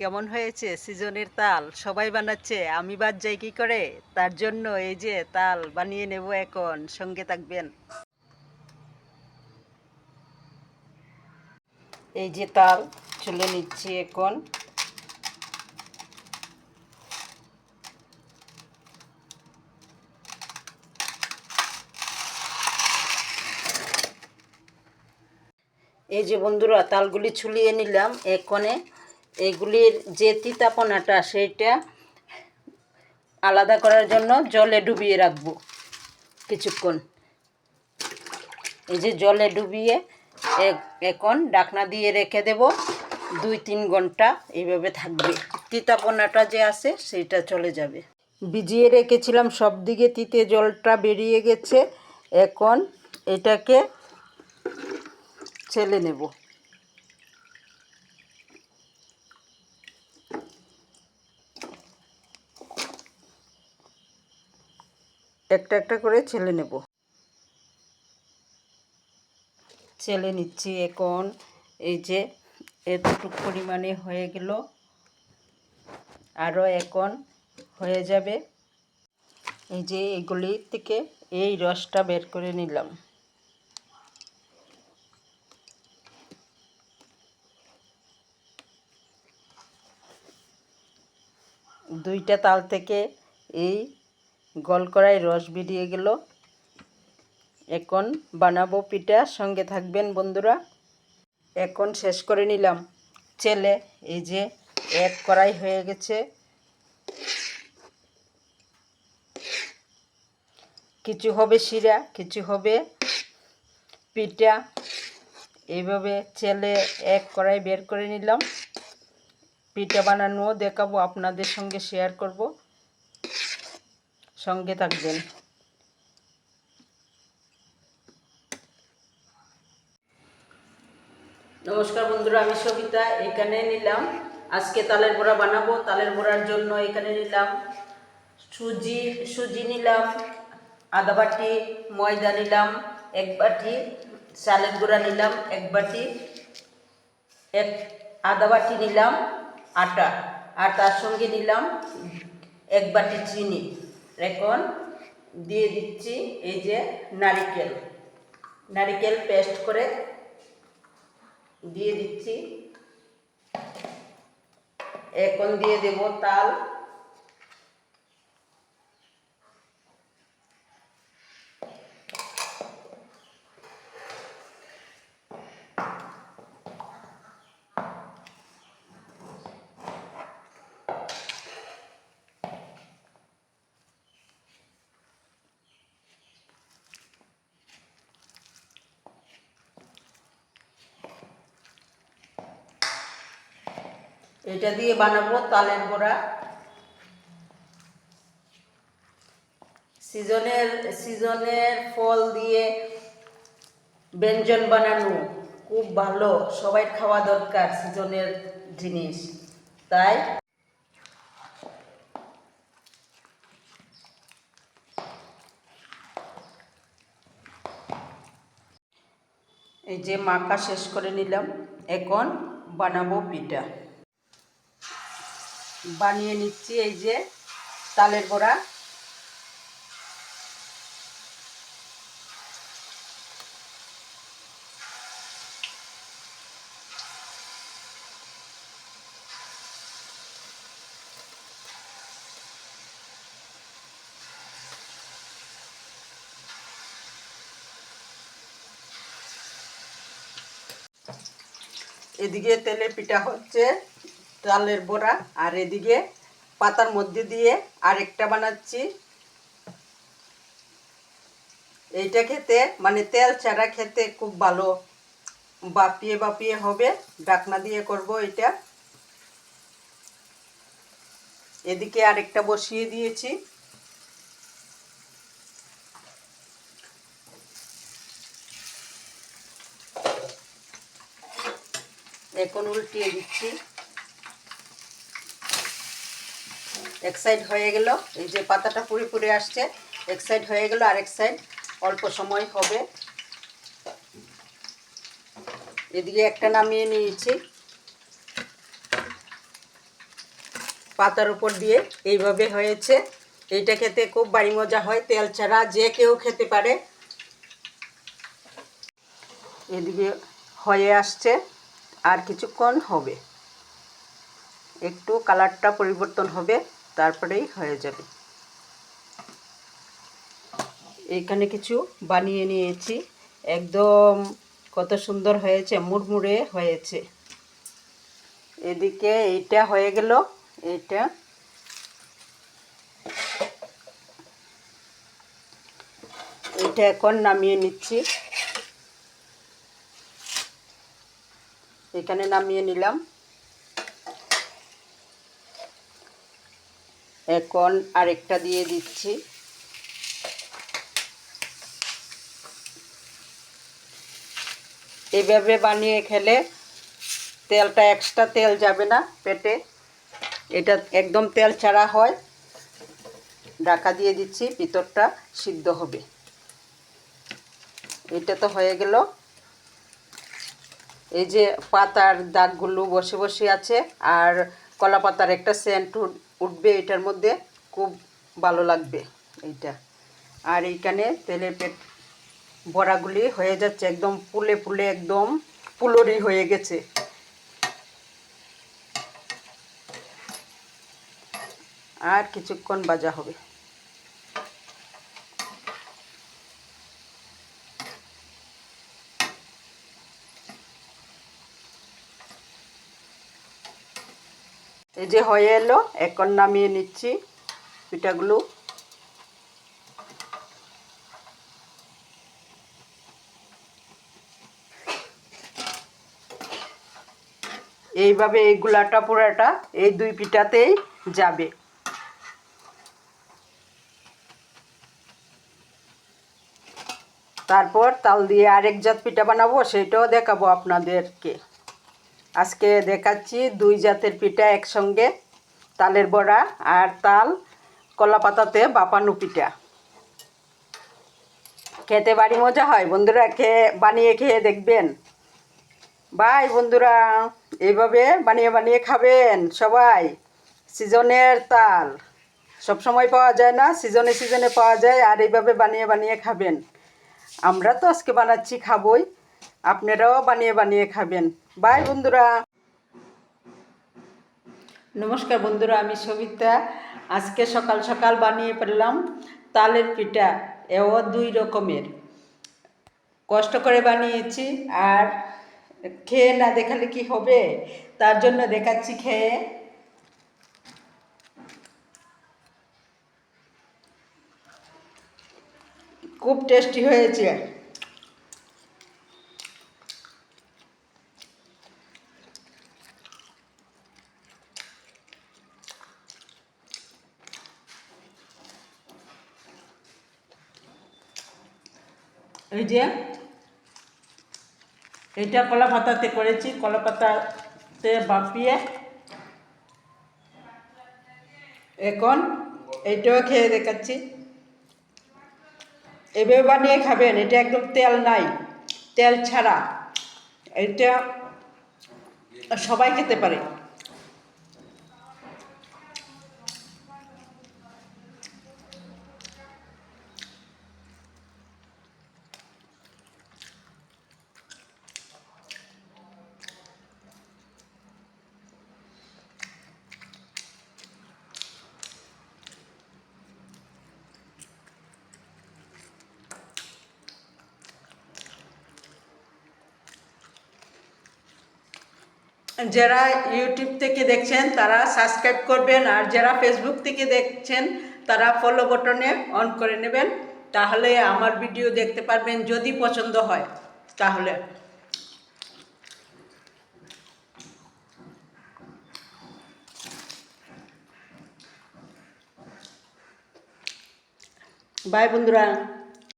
কেমন হয়েছে? সিজনের তাল, সবাই বানাচ্ছে, আমি বাদ যাই কি করে? তার জন্য এই যে তাল বানিয়ে নেব এখন, সঙ্গে থাকবেন। এই যে তাল, চলে নিচ্ছি এখন। এই যে বন্ধুরা, তালগুলি ছুলিয়ে নিলাম এখানে। এগুলির যে তিতাপনাটা সেইটা আলাদা করার জন্য জলে ডুবিয়ে রাখব কিছুক্ষণ। এই যে জলে ডুবিয়ে এখন ডাকনা দিয়ে রেখে দেব, দুই তিন ঘণ্টা এইভাবে থাকবে। তিতাপনাটা যে আছে সেইটা চলে যাবে। ভিজিয়ে রেখেছিলাম, সব দিকে তিতে জলটা বেরিয়ে গেছে। এখন এটাকে ছেলে নেব। একটা একটা করে ছেলে নেব। ছেলে নিচ্ছি এখন। এই যে এতটুক পরিমাণে হয়ে গেল। আরও এখন হয়ে যাবে। এই যে এগুলি থেকে এই রসটা বের করে নিলাম। দুইটা তাল থেকে এই গল করাই রস বেরিয়ে গেল। এখন বানাবো পিঠা, সঙ্গে থাকবেন বন্ধুরা। এখন শেষ করে নিলাম। চেলে এই যে এক কড়াই হয়ে গেছে। কিছু হবে শিরা, কিছু হবে পিঠা। এইভাবে চেলে এক কড়াই বের করে নিলাম। পিঠা বানানোও দেখাবো, আপনাদের সঙ্গে শেয়ার করব। সঙ্গে থাকবেন। নমস্কার বন্ধুরা, আমি সবিতা, এখানে নিলাম। আজকে তালের বড়া বানাবো। তালের বড়ার জন্য এখানে নিলাম সুজি সুজি নিলাম, আদা বাটি, ময়দা নিলাম, এক বাটি চালের গুঁড়া নিলাম, এক বাটি, এক আদা বাটি নিলাম, আটা। আর তার সঙ্গে নিলাম এক বাটি চিনি। এখন দিয়ে দিচ্ছি এই যে নারিকেল। নারিকেল পেস্ট করে দিয়ে দিচ্ছি। এখন দিয়ে দেব তাল। এটা দিয়ে বানাবো তালের বড়া। সিজনের সিজনের ফল দিয়ে ব্যঞ্জন বানানো খুব ভালো, সবাই খাওয়া দরকার সিজনের জিনিস। তাই এই যে মাখা শেষ করে নিলাম, এখন বানাবো পিঠা। বানিয়ে নিচ্ছি এই যে তালের বড়া। এদিকে তেলে পিঠা হচ্ছে। তালের বড়া আর এদিকে পাতার মধ্যে দিয়ে আরেকটা বানাচ্ছি। এইটা খেতে মানে তেল ছাড়া খেতে খুব ভালো। বাপিয়ে বাপিয়ে হবে, ডাকনা দিয়ে করব এটা এদিকে আরেকটা বসিয়ে দিয়েছি। এখন উল্টিয়ে দিচ্ছি। এক সাইড হয়ে গেল, এই যে পাতাটা পুড়ে পুড়ে আসছে, এক সাইড হয়ে গেল, আর এক সাইড অল্প সময় হবে। এদিকে একটা নামিয়ে নিয়েছি। পাতার উপর দিয়ে এইভাবে হয়েছে। এইটা খেতে খুব বাড়ি মজা হয়, তেল ছাড়া যে কেউ খেতে পারে। এদিকে হয়ে আসছে, আর কিছুক্ষণ হবে। একটু কালারটা পরিবর্তন হবে। তারপরেই হয়ে যাবে। এখানে কিছু বানিয়ে নিয়েছি। একদম কত সুন্দর হয়েছে, মুড়মুড়ে হয়েছে। এদিকে এইটা হয়ে গেল, এইটা। এইটা এখন নামিয়ে নিচ্ছি। এখানে নামিয়ে নিলাম। এখন আরেকটা দিয়ে দিচ্ছি। এইভাবে বানিয়ে খেলে তেলটা এক্সট্রা তেল যাবে না পেটে। এটা একদম তেল ছাড়া হয়। ঢাকা দিয়ে দিচ্ছি, ভিতরটা সিদ্ধ হবে। এটা তো হয়ে গেল। এই যে পাতার দাগগুলো বসে বসে আছে, আর কলা পাতার একটা সেন্ট উঠবে এটার মধ্যে, খুব ভালো লাগবে এইটা। আর এইখানে তেলের পেট বড়াগুলি হয়ে যাচ্ছে একদম ফুলে ফুলে একদম পুলরি হয়ে গেছে। আর কিছুক্ষণ বাজা হবে। এই যে হয়ে এলো, এখন নামিয়ে নিচ্ছি পিঠাগুলো। এইভাবে এই গুলাটা পুরাটা এই দুই পিঠাতেই যাবে। তারপর তাল দিয়ে আরেক জাত পিঠা বানাবো, সেটাও দেখাবো আপনাদেরকে। আজকে দেখাচ্ছি দুই জাতের পিঠা একসঙ্গে, তালের বড়া আর তাল কলা পাতাতে বাপানো পিঠা। খেতে বাড়ি মজা হয়, বন্ধুরা খেয়ে বানিয়ে খেয়ে দেখবেন। বাই বন্ধুরা, এইভাবে বানিয়ে বানিয়ে খাবেন সবাই। সিজনের তাল, সব সময় পাওয়া যায় না, সিজনে সিজনে পাওয়া যায়, আর এইভাবে বানিয়ে বানিয়ে খাবেন। আমরা তো আজকে বানাচ্ছি, খাবই। আপনারাও বানিয়ে বানিয়ে খাবেন। বাই বন্ধুরা। নমস্কার বন্ধুরা, আমি সবিতা। আজকে সকাল সকাল বানিয়ে ফেললাম তালের পিঠা, এও দুই রকমের। কষ্ট করে বানিয়েছি আর খেয়ে না দেখালে কি হবে? তার জন্য দেখাচ্ছি খেয়ে। খুব টেস্টি হয়েছে। যে এটা কলা পাতাতে করেছি কলা পাতাতে বাপিয়ে এখন এইটাও খেয়ে দেখাচ্ছি। এভাবে বানিয়ে খাবেন, এটা একদম তেল নাই, তেল ছাড়া। এটা সবাই খেতে পারে। যারা ইউটিউব থেকে দেখছেন, তারা সাবস্ক্রাইব করবেন আর যারা ফেসবুক থেকে দেখছেন, তারা ফলো বটনে অন করে নেবেন। তাহলে আমার ভিডিও দেখতে পারবেন যদি পছন্দ হয়। তাহলে। বাই বন্ধুরা।